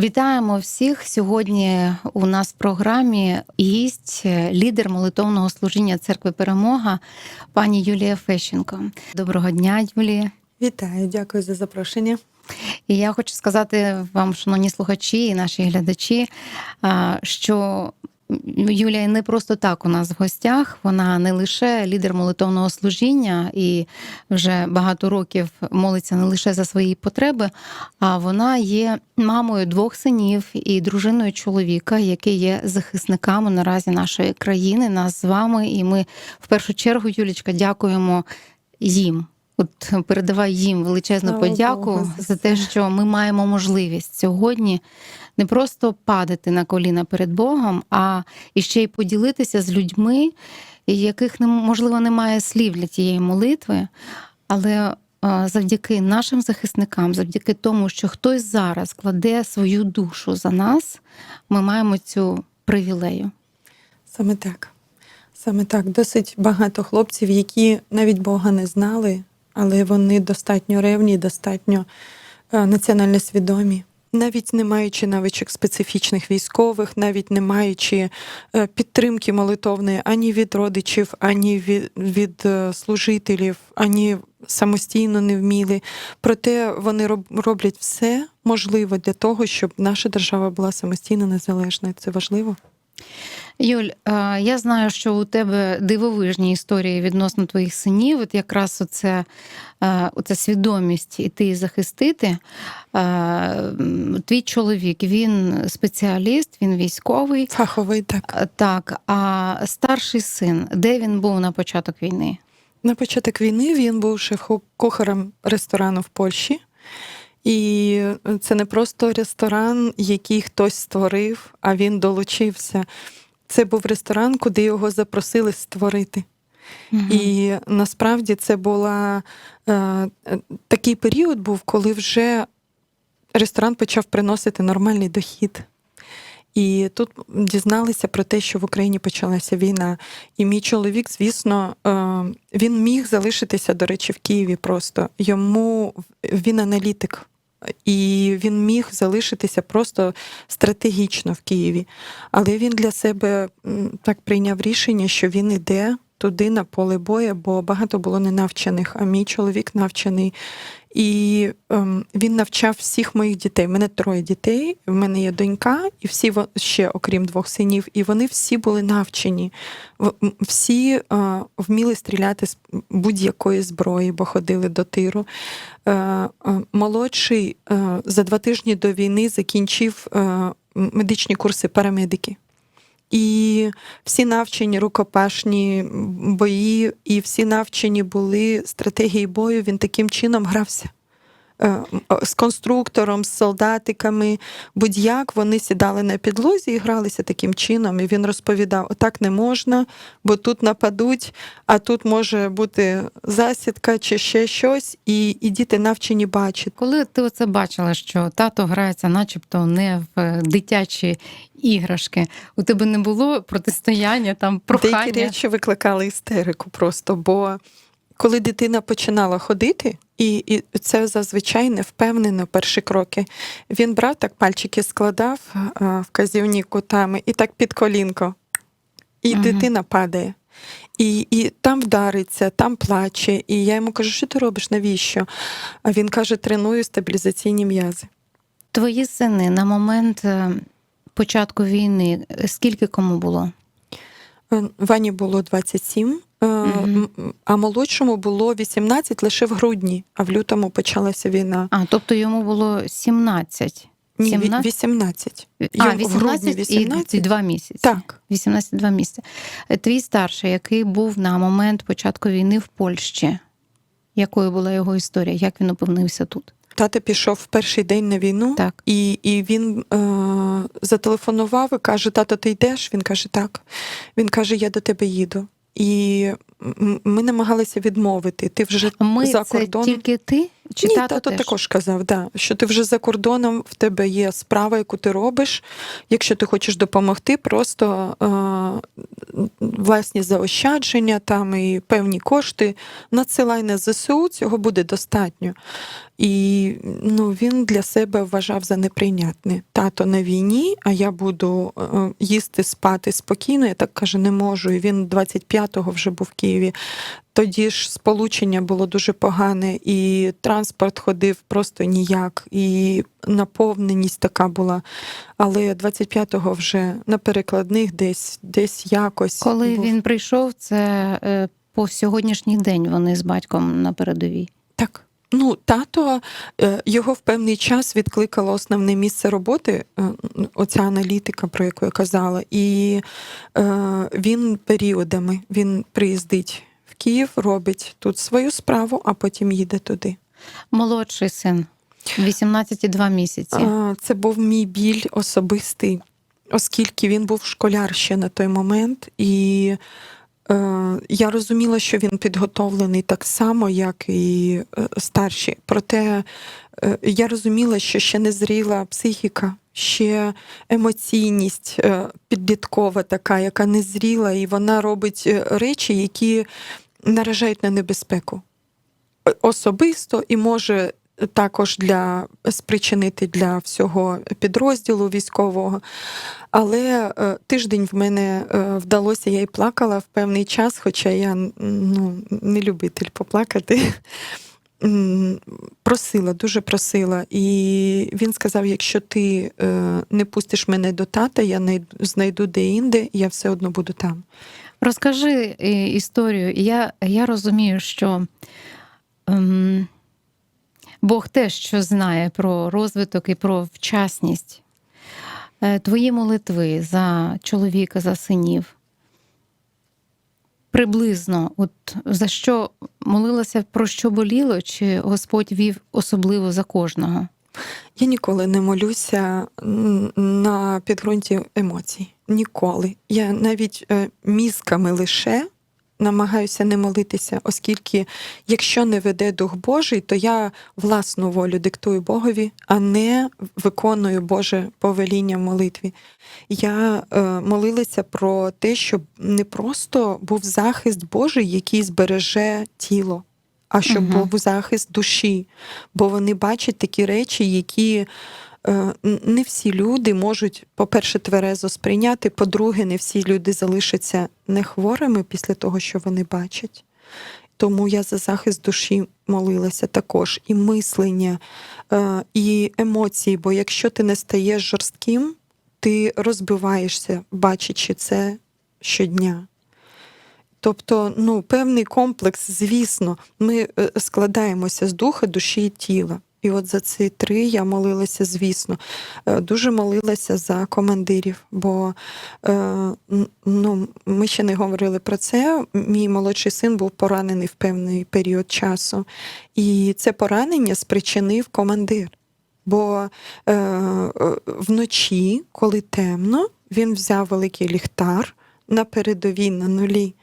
Вітаємо всіх. Сьогодні у нас в програмі гість, е, лідер молитовного служіння церкви Перемога, пані Юлія Фещенко. Доброго дня, Юлія. Вітаю, дякую за запрошення. І я хочу сказати вам, шановні слухачі і наші глядачі, що Юлія не просто так у нас в гостях. Вона не лише лідер молитовного служіння і вже багато років молиться не лише за свої потреби, а вона є мамою двох синів і дружиною чоловіка, які є захисниками наразі нашої країни, нас з вами. І ми в першу чергу, Юлічка, дякуємо їм. От передавай їм величезну Слава подяку Богу за те, що ми маємо можливість сьогодні не просто падати на коліна перед Богом, а і ще й поділитися з людьми, яких можливо немає слів для тієї молитви, але завдяки нашим захисникам, завдяки тому, що хтось зараз кладе свою душу за нас, ми маємо цю привілею. Саме так. Саме так. Досить багато хлопців, які навіть Бога не знали, але вони достатньо ревні, достатньо е, національно свідомі. Навіть не маючи навичок специфічних військових, навіть не маючи е, підтримки молитовної ані від родичів, ані від, від е, служителів, ані самостійно не вміли. Проте вони роб- роблять все можливе для того, щоб наша держава була самостійно незалежна. Це важливо. Юль, е, я знаю, що у тебе дивовижні історії відносно твоїх синів. От якраз оце, е, оця свідомість іти і захистити. Е, Твій чоловік, він спеціаліст, він військовий. Фаховий так. Так, а старший син, де він був на початок війни? На початок війни він був шеф-кухарем ресторану в Польщі. І це не просто ресторан, який хтось створив, а він долучився. Це був ресторан, куди його запросили створити. Мгм. І насправді це була е, е, такий період був, коли вже ресторан почав приносити нормальний дохід. І тут дізналися про те, що в Україні почалася війна. І мій чоловік, звісно, е, він міг залишитися, до речі, в Києві просто. Йому він аналітик. І він міг залишитися просто стратегічно в Києві. Але він для себе так прийняв рішення, що він іде туди на поле бою, бо багато було ненавчених, а мій чоловік навчений. І ем, він навчав всіх моїх дітей. У мене троє дітей, в мене є донька, і всі ще, окрім двох синів, і вони всі були навчені. Всі е, вміли стріляти з будь-якої зброї, бо ходили до тиру. Е, е, молодший е, за два тижні до війни закінчив е, медичні курси парамедики. І всі навчені рукопашні бої, і всі навчені були стратегії бою. Він таким чином грався. Е, З конструктором, з солдатиками, будь-як вони сідали на підлозі і гралися таким чином. І він розповідав: отак не можна, бо тут нападуть, а тут може бути засідка чи ще щось, і, і діти навчені бачити. Коли ти оце бачила, що тато грається, начебто не в е, дитячі іграшки, у тебе не було протистояння, там прохання? Деякі речі викликали істерику просто, бо коли дитина починала ходити, і, і це зазвичай невпевнено перші кроки. Він брав так пальчики складав а, вказівні кутами і так під колінко. І Мгм. дитина падає. І, і там вдариться, там плаче. І я йому кажу, що ти робиш, навіщо? А він каже: треную стабілізаційні м'язи. Твої сини на момент е, початку війни, е, скільки кому було? Е, Вані було 27, Мгм. а молодшому було 18 лише в грудні, а в лютому почалася війна. А, тобто йому було 17. Ні, 17? 18. А, Йому в грудні 18 і 2 місяці. Так. 18-2 місяці. Е, Твій старший, який був на момент початку війни в Польщі. Якою була його історія? Як він опинився тут? Тато пішов в перший день на війну, Так. і, і він е, зателефонував і каже: Тато, ти йдеш? Він каже, так. Він каже, я до тебе їду. І ми намагалися відмовити. Ти вже Ми за це кордоном. тільки ти? Чи Ні, тато, тато теж? також казав, да, що ти вже за кордоном, в тебе є справа, яку ти робиш. Якщо ти хочеш допомогти, просто е, власні заощадження там і певні кошти надсилай на ЗСУ, цього буде достатньо. І ну, він для себе вважав за неприйнятне. Тато на війні, а я буду е, їсти, спати спокійно. Я так каже, не можу. І він 25-го вже був в Києві. Тоді ж сполучення було дуже погане, і транспорт ходив просто ніяк, і наповненість така була. Але 25-го вже на перекладних десь, десь якось. Коли був. він прийшов, це е, по сьогоднішній день вони з батьком на передовій. Так. Ну, тато е, його в певний час відкликало основне місце роботи, е, оця аналітика, про яку я казала, і е, він періодами він приїздить в Київ, робить тут свою справу, а потім їде туди. Молодший син, 18 і 2 місяці. Це був мій біль особистий, оскільки він був школяр ще на той момент, і я розуміла, що він підготовлений так само, як і е, старші. Проте е, я розуміла, що ще не зріла психіка, ще емоційність е, підліткова така, яка не зріла, і вона робить е, речі, які наражають на небезпеку Е, особисто і може також для спричинити для всього підрозділу військового. Але е, тиждень в мене е, вдалося, я й плакала в певний час, хоча я ну, не любитель поплакати. Просила, дуже просила. І він сказав: якщо ти е, не пустиш мене до тата, я най- знайду де-інде, я все одно буду там. Розкажи історію. Я, я розумію, що ем, Бог теж що знає про розвиток і про вчасність. Е, Твої молитви за чоловіка, за синів. Приблизно, от за що молилася, про що боліло, чи Господь вів особливо за кожного? Я ніколи не молюся на підґрунті емоцій. Ніколи. Я навіть е, мізками лише намагаюся не молитися, оскільки якщо не веде Дух Божий, то я власну волю диктую Богові, а не виконую Боже повеління в молитві. Я е, молилася про те, щоб не просто був захист Божий, який збереже тіло, а щоб Мгм. був захист душі. Бо вони бачать такі речі, які не всі люди можуть, по-перше, тверезо сприйняти, по-друге, не всі люди залишаться не хворими після того, що вони бачать. Тому я за захист душі молилася також, і мислення, е, і емоції. Бо якщо ти не стаєш жорстким, ти розбиваєшся, бачачи це щодня. Тобто, ну, певний комплекс, звісно, ми е, складаємося з духа, душі і тіла. І от за ці три я молилася, звісно. Е, Дуже молилася за командирів, бо е, ну, ми ще не говорили про це. Мій молодший син був поранений в певний період часу. І це поранення спричинив командир. Бо е, е, вночі, коли темно, він взяв великий ліхтар на передовій на нулі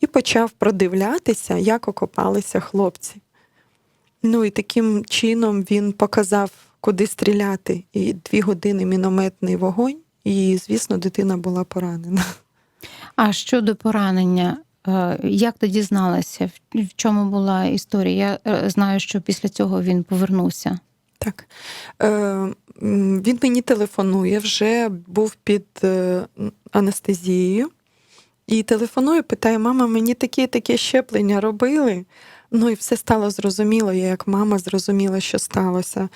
і почав продивлятися, як окопалися хлопці. Ну і таким чином він показав, куди стріляти. І дві години мінометний вогонь, і, звісно, дитина була поранена. А щодо поранення, е, як ти дізналася, в- чому була історія? Я е, знаю, що після цього він повернувся. Так. Е, він мені телефонує, вже був під анестезією. І телефонує, питає: мама, мені таке таке щеплення робили. Ну і все стало зрозуміло. Я як мама зрозуміла, що сталося.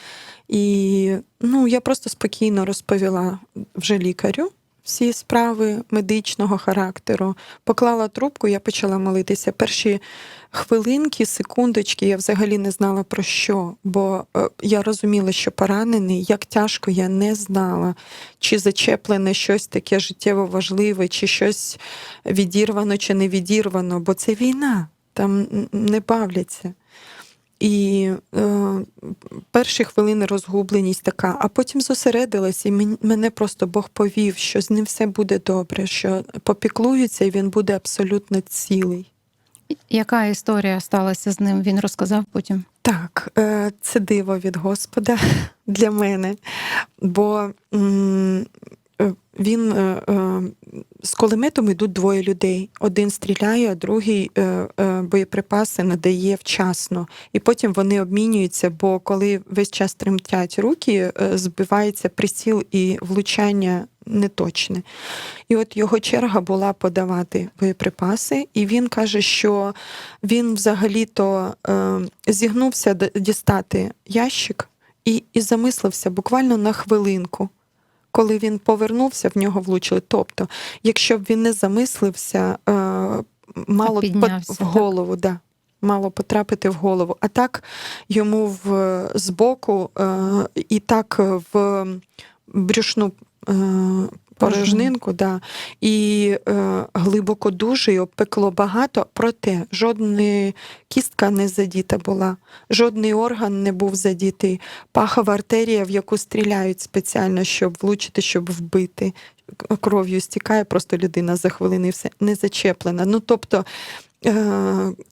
І ну, я просто спокійно розповіла вже лікарю всі справи медичного характеру. Поклала трубку, я почала молитися. Перші хвилинки, секундочки, я взагалі не знала про що, бо е, я розуміла, що поранений, як тяжко, я не знала, чи зачеплене щось таке життєво важливе, чи щось відірвано, чи не відірвано, бо це війна, там не бавляться. І е, перші хвилини розгубленість така, а потім зосередилась, і мене просто Бог повів, що з ним все буде добре, що попіклується, і він буде абсолютно цілий. Яка історія сталася з ним? Він розказав потім. Так, е, це диво від Господа для мене. Бо м, він е, е, з кулеметом йдуть двоє людей. Один стріляє, а другий е, е, боєприпаси надає вчасно. І потім вони обмінюються, бо коли весь час тремтять руки, е, збивається приціл і влучання неточне. І от його черга була подавати боєприпаси, і він каже, що він взагалі-то е, зігнувся дістати ящик і, і замислився буквально на хвилинку. Коли він повернувся, в нього влучили. Тобто, якщо б він не замислився, е, мало б Піднявся, в так. голову, да, мало потрапити в голову. А так йому в збоку е, і так в брюшну е, порожнинку, да, і е, глибоко дуже і обпекло багато, проте жодна кістка не задіта була, жодний орган не був задітий, пахова артерія, в яку стріляють спеціально, щоб влучити, щоб вбити. Кров'ю стікає, просто людина за хвилини все не зачеплена. Ну тобто,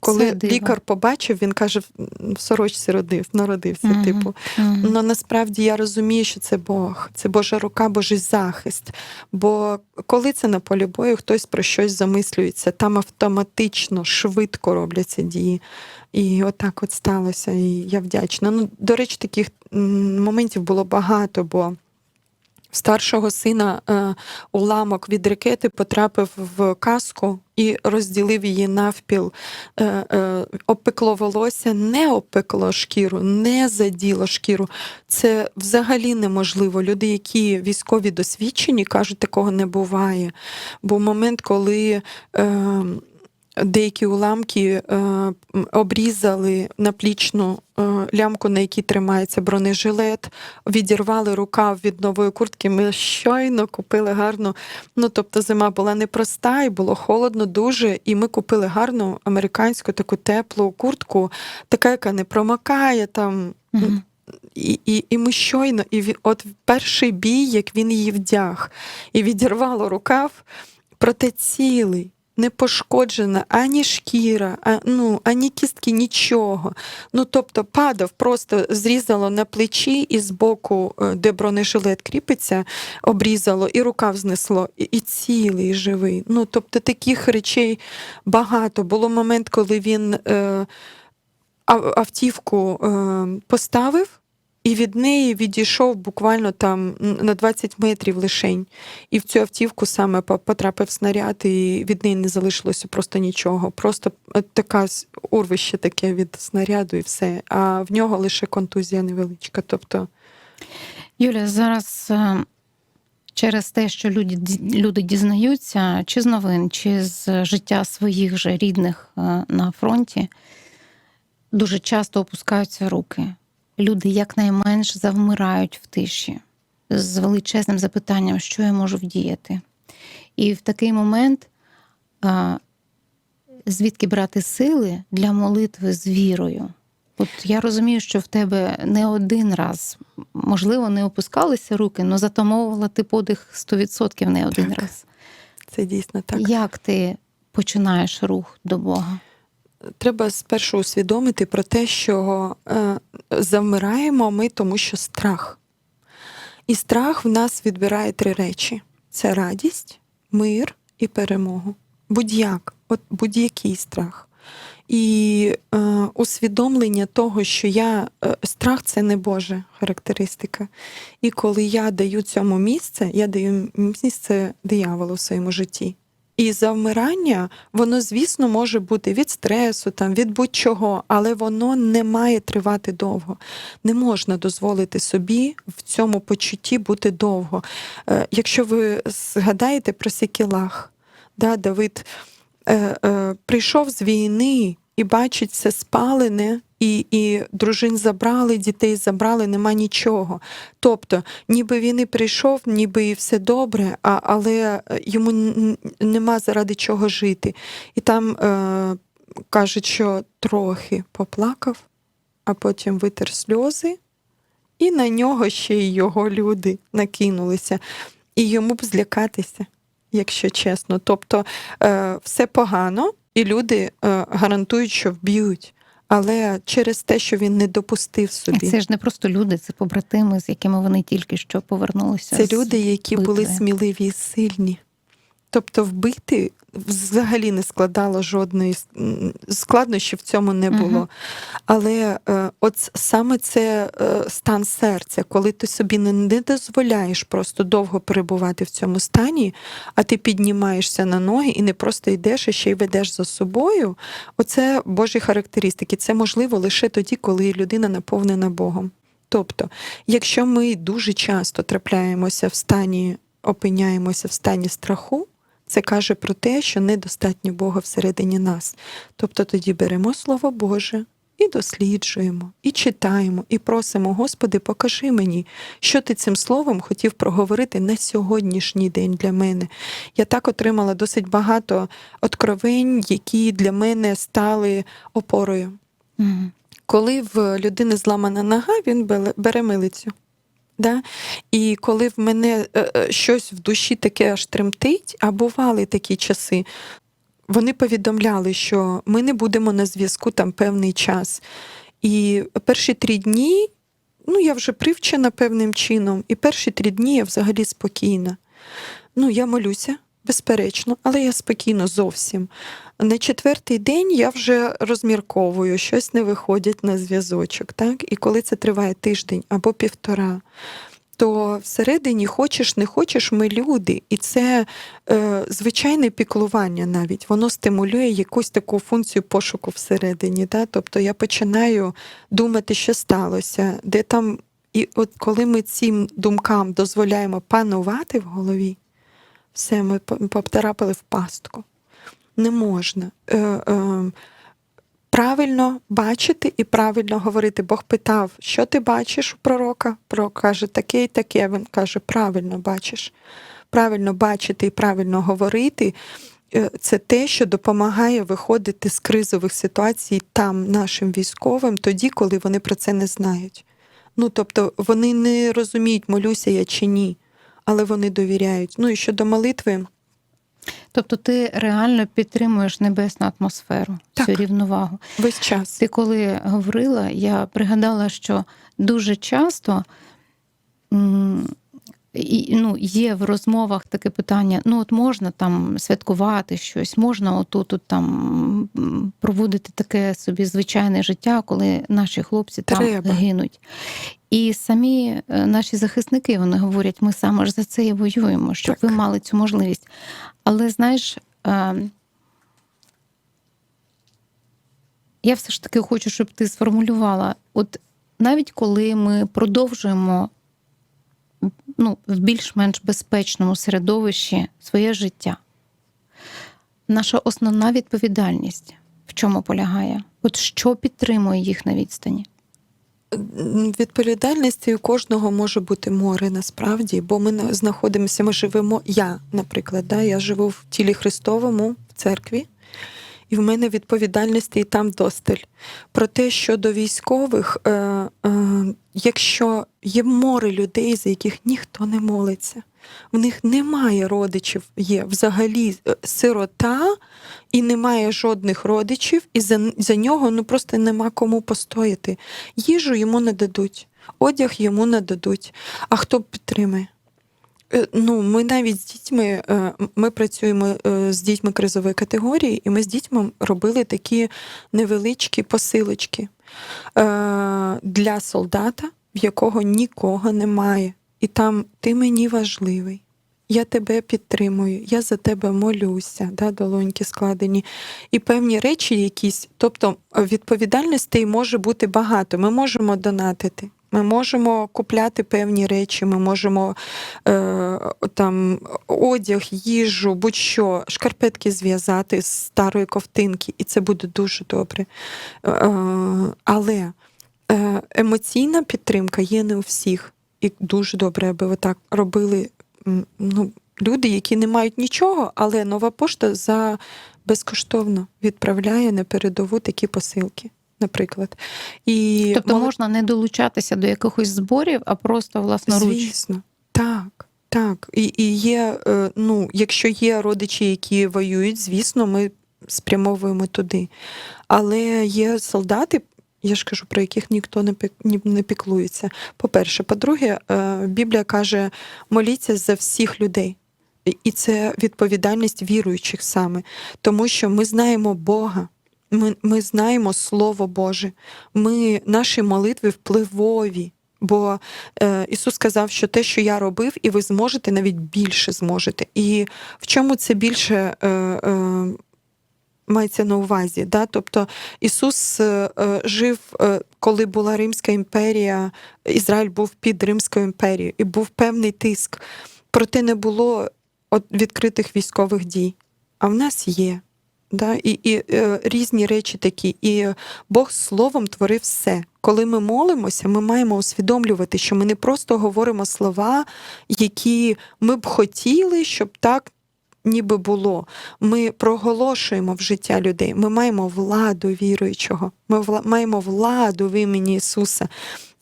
коли лікар побачив, він каже: в сорочці родив, народився. Мгм. Типу, Мгм. Ну насправді я розумію, що це Бог, це Божа рука, Божий захист. Бо коли це на полі бою, хтось про щось замислюється, там автоматично, швидко робляться дії. І отак от сталося. І я вдячна. Ну, до речі, таких моментів було багато, бо. Старшого сина е, уламок від ракети потрапив в каску і розділив її навпіл. Е, е, опекло волосся, не опекло шкіру, не заділо шкіру. Це взагалі неможливо. Люди, які військові досвідчені, кажуть, такого не буває. Бо момент, коли е, деякі уламки е, обрізали наплічну е, лямку, на якій тримається бронежилет, відірвали рукав від нової куртки. Ми щойно купили гарну. Ну тобто зима була непроста, і було холодно дуже. І ми купили гарну американську таку теплу куртку, така, яка не промокає там. Мгм. І, і, і ми щойно, і от перший бій, як він її вдяг, і відірвало рукав, проте цілий. Не пошкоджена ані шкіра, а, ну, ані кістки, нічого. Ну, тобто падав, просто зрізало на плечі і з боку, е, де бронежилет кріпиться, обрізало, і рукав знесло, і, і цілий, живий. Ну, тобто таких речей багато. Було момент, коли він е, автівку е, поставив. І від неї відійшов буквально там на 20 метрів лишень. І в цю автівку саме потрапив снаряд, і від неї не залишилося просто нічого. Просто е, така урвище таке від снаряду і все. А в нього лише контузія невеличка. Тобто, Юля, зараз е, через те, що люди, люди дізнаються, чи з новин, чи з життя своїх же рідних е, на фронті, дуже часто опускаються руки. Люди якнайменш завмирають в тиші з величезним запитанням, що я можу вдіяти. І в такий момент звідки брати сили для молитви з вірою. От я розумію, що в тебе не один раз, можливо, не опускалися руки, але затамовувала ти подих 100% не один Так. раз. це дійсно так. Як ти починаєш рух до Бога? Треба спершу усвідомити про те, що е, завмираємо ми, тому що страх. І страх в нас відбирає три речі: це радість, мир і перемогу. Будь-як, от будь-який страх. І е, усвідомлення того, що я е, страх це не Божа характеристика. І коли я даю цьому місце, я даю місце дияволу в своєму житті. І завмирання, воно, звісно, може бути від стресу, там, від будь-чого, але воно не має тривати довго. Не можна дозволити собі в цьому почутті бути довго. Е, Якщо ви згадаєте про Сікілах, да, Давид е, е, прийшов з війни і бачить все спалене, і, і дружин забрали, дітей забрали, нема нічого. Тобто, ніби він і прийшов, ніби і все добре, а, але йому нема заради чого жити. І там е, кажуть, що трохи поплакав, а потім витер сльози, і на нього ще й його люди накинулися. І йому б злякатися, якщо чесно. Тобто, е, все погано, І люди е, гарантують, що вб'ють. Але через те, що він не допустив собі. це ж не просто люди, це побратими, з якими вони тільки що повернулися. Це люди, які були сміливі і сильні. Тобто вбити взагалі не складало жодної с- м, складнощів в цьому не було. Мгм. Але е, от саме це е, стан серця, коли ти собі не, не дозволяєш просто довго перебувати в цьому стані, а ти піднімаєшся на ноги і не просто йдеш, а ще й ведеш за собою. Оце Божі характеристики. Це можливо лише тоді, коли людина наповнена Богом. Тобто, якщо ми дуже часто трапляємося в стані, опиняємося в стані страху, це каже про те, що недостатньо Бога всередині нас. Тобто тоді беремо Слово Боже і досліджуємо, і читаємо, і просимо, Господи, покажи мені, що ти цим словом хотів проговорити на сьогоднішній день для мене. Я так отримала досить багато откровень, які для мене стали опорою. Мгм. Коли в людини зламана нога, він бере милицю. Да? І коли в мене е, е, щось в душі таке аж тремтить, а бували такі часи, вони повідомляли, що ми не будемо на зв'язку там певний час. І перші три дні, ну я вже привчена певним чином, і перші три дні я взагалі спокійна. Ну, я молюся, безперечно, але я спокійно зовсім. На четвертий день я вже розмірковую, щось не виходять на зв'язочок. Так? І коли це триває тиждень або півтора, то всередині хочеш, не хочеш, ми люди. І це е, звичайне піклування навіть. Воно стимулює якусь таку функцію пошуку всередині. Да? Тобто я починаю думати, що сталося, де там. І от коли ми цим думкам дозволяємо панувати в голові, все, ми потрапили в пастку. Не можна. Е, е, правильно бачити і правильно говорити. Бог питав, що ти бачиш у пророка? Пророк каже, таке і таке. Він каже, правильно бачиш. Правильно бачити і правильно говорити. е, Це те, що допомагає виходити з кризових ситуацій там нашим військовим, тоді, коли вони про це не знають. Ну, тобто вони не розуміють, молюся я чи ні, але вони довіряють. Ну і щодо молитви, Тобто ти реально підтримуєш небесну атмосферу, Так. цю рівновагу. весь час. Ти коли говорила, я пригадала, що дуже часто ну, є в розмовах таке питання: ну, от можна там святкувати щось, можна отут от там проводити таке собі звичайне життя, коли наші хлопці Треба. там гинуть. І самі е, наші захисники вони говорять, ми саме ж за це і воюємо, щоб Так. ви мали цю можливість. Але знаєш, е, я все ж таки хочу, щоб ти сформулювала, от навіть коли ми продовжуємо ну, в більш-менш безпечному середовищі своє життя, наша основна відповідальність в чому полягає? От що підтримує їх на відстані? Відповідальності у кожного може бути море насправді, бо ми знаходимося, ми живемо. Я, наприклад, да, я живу в тілі Христовому в церкві, і в мене відповідальності і там досталь. Про те, що до військових, е, е, якщо є море людей, за яких ніхто не молиться, в них немає родичів, є взагалі е, сирота, і немає жодних родичів, і за, за нього ну просто нема кому постояти. Їжу йому не дадуть, одяг йому не дадуть. А хто підтримає? Е, Ну, ми навіть з дітьми, е, ми працюємо з дітьми кризової категорії, і ми з дітьми робили такі невеличкі посилочки для солдата, в якого нікого немає. І там ти мені важливий. Я тебе підтримую, я за тебе молюся, да, долоньки складені. І певні речі якісь, тобто відповідальностей може бути багато. Ми можемо донатити, ми можемо купляти певні речі, ми можемо е, там одяг, їжу, будь-що, шкарпетки зв'язати з старої ковтинки, і це буде дуже добре. Е, але е, емоційна підтримка є не у всіх. І дуже добре, аби ви так робили ну, люди, які не мають нічого, але нова пошта за безкоштовно відправляє на передову такі посилки, наприклад. І Тобто молод- можна не долучатися до якихось зборів, а просто власноруч. Звісно, так. Так, і, і є, е, ну, якщо є родичі, які воюють, звісно, ми спрямовуємо туди. Але є солдати, я ж кажу, про яких ніхто не піклується. По-перше, по-друге, е, Біблія каже: моліться за всіх людей. І це відповідальність віруючих саме, тому що ми знаємо Бога. Ми, ми знаємо Слово Боже, ми, наші молитви впливові. Бо е, Ісус сказав, що те, що я робив, і ви зможете, навіть більше зможете. І в чому це більше е, е, мається на увазі? Да? Тобто Ісус е, е, жив, е, коли була Римська імперія, Ізраїль був під Римською імперією, і був певний тиск. Проте не було відкритих військових дій. А в нас є. Да? І, і різні речі такі. І Бог словом творив все. Коли ми молимося, ми маємо усвідомлювати, що ми не просто говоримо слова, які ми б хотіли, щоб так ніби було. Ми проголошуємо в життя людей. Ми маємо владу віруючого. Ми маємо владу в імені Ісуса.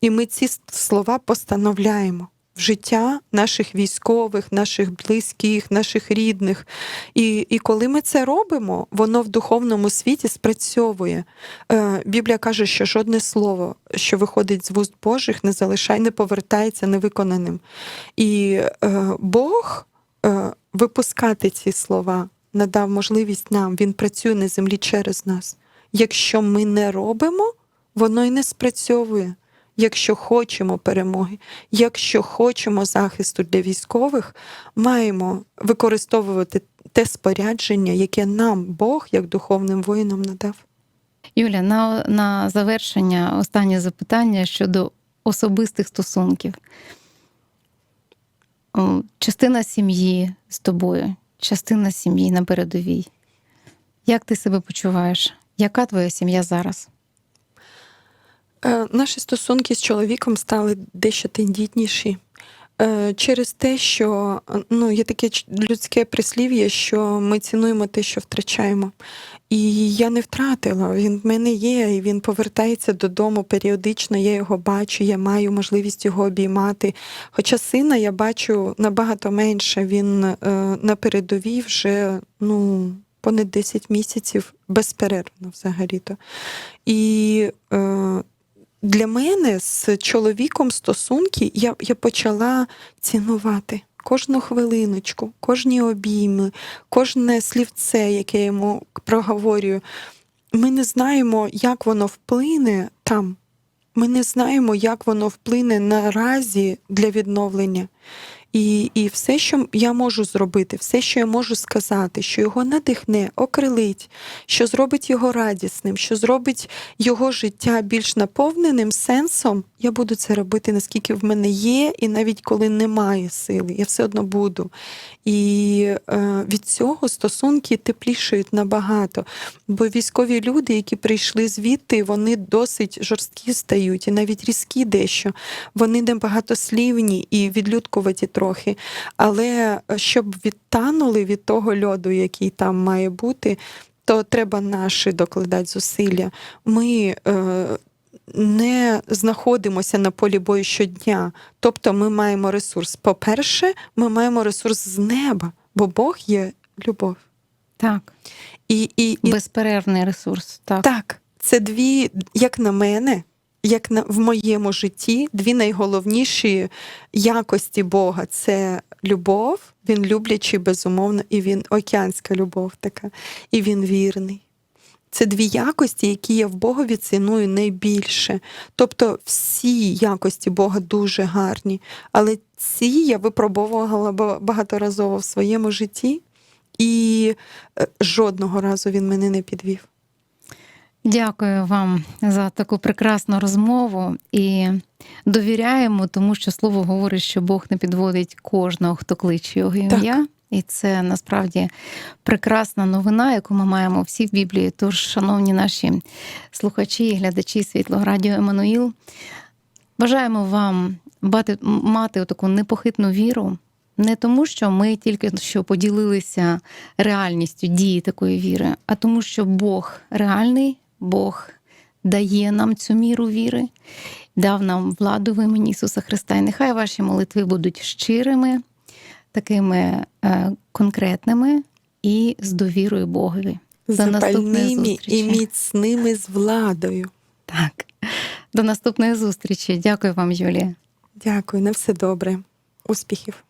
І ми ці слова постановляємо в життя наших військових, наших близьких, наших рідних. І, і коли ми це робимо, воно в духовному світі спрацьовує. Е, Біблія каже, що жодне слово, що виходить з вуст Божих, не залишає, не повертається невиконаним. І е, Бог е, випускати ці слова надав можливість нам. Він працює на землі через нас. Якщо ми не робимо, воно й не спрацьовує. Якщо хочемо перемоги, якщо хочемо захисту для військових, маємо використовувати те спорядження, яке нам Бог, як духовним воїнам, надав. Юля, на, на завершення останнє запитання щодо особистих стосунків. Частина сім'ї з тобою, частина сім'ї на передовій. Як ти себе почуваєш? Яка твоя сім'я зараз? Е, Наші стосунки з чоловіком стали дещо тендітніші. Е, Через те, що ну, є таке людське прислів'я, що ми цінуємо те, що втрачаємо. І я не втратила. Він в мене є, і він повертається додому періодично. Я його бачу, я маю можливість його обіймати. Хоча сина я бачу набагато менше. Він е, на передовій вже ну, понад 10 місяців безперервно взагалі-то. І е, для мене з чоловіком стосунки я, я почала цінувати кожну хвилиночку, кожні обійми, кожне слівце, яке я йому проговорюю. Ми не знаємо, як воно вплине там. Ми не знаємо, як воно вплине наразі для відновлення. І, і все, що я можу зробити, все, що я можу сказати, що його надихне, окрилить, що зробить його радісним, що зробить його життя більш наповненим сенсом, я буду це робити, наскільки в мене є, і навіть коли немає сили, я все одно буду. І е, від цього стосунки теплішають набагато. Бо військові люди, які прийшли звідти, вони досить жорсткі стають, і навіть різкі дещо. Вони небагатослівні і відлюдкуваті трохи. Але е, щоб відтанули від того льоду, який там має бути, то треба наші докладати зусилля. Ми е, не знаходимося на полі бою щодня. Тобто ми маємо ресурс. По-перше, ми маємо ресурс з неба, бо Бог є любов. Так, І, і, і безперервний ресурс. Так. так, це дві, як на мене, як на, в моєму житті, дві найголовніші якості Бога це любов, він люблячий, безумовно, і він океанська любов така, і він вірний. Це дві якості, які я в Богові ціную найбільше. Тобто всі якості Бога дуже гарні, але ці я випробовувала багаторазово в своєму житті, і е, жодного разу він мене не підвів. Дякую вам за таку прекрасну розмову і довіряємо, тому що слово говорить, що Бог не підводить кожного, хто кличе його ім'я. І це насправді прекрасна новина, яку ми маємо всі в Біблії. Тож, шановні наші слухачі і глядачі Світлого Радіо Еммануїл, бажаємо вам бати, мати таку непохитну віру. Не тому, що ми тільки що поділилися реальністю дії такої віри, а тому, що Бог реальний, Бог дає нам цю міру віри, дав нам владу в імені Ісуса Христа. І нехай ваші молитви будуть щирими, такими е, конкретними і з довірою Богові. До наступної і міцними з владою. Так. До наступної зустрічі. Дякую вам, Юлія. Дякую, на все добре. Успіхів.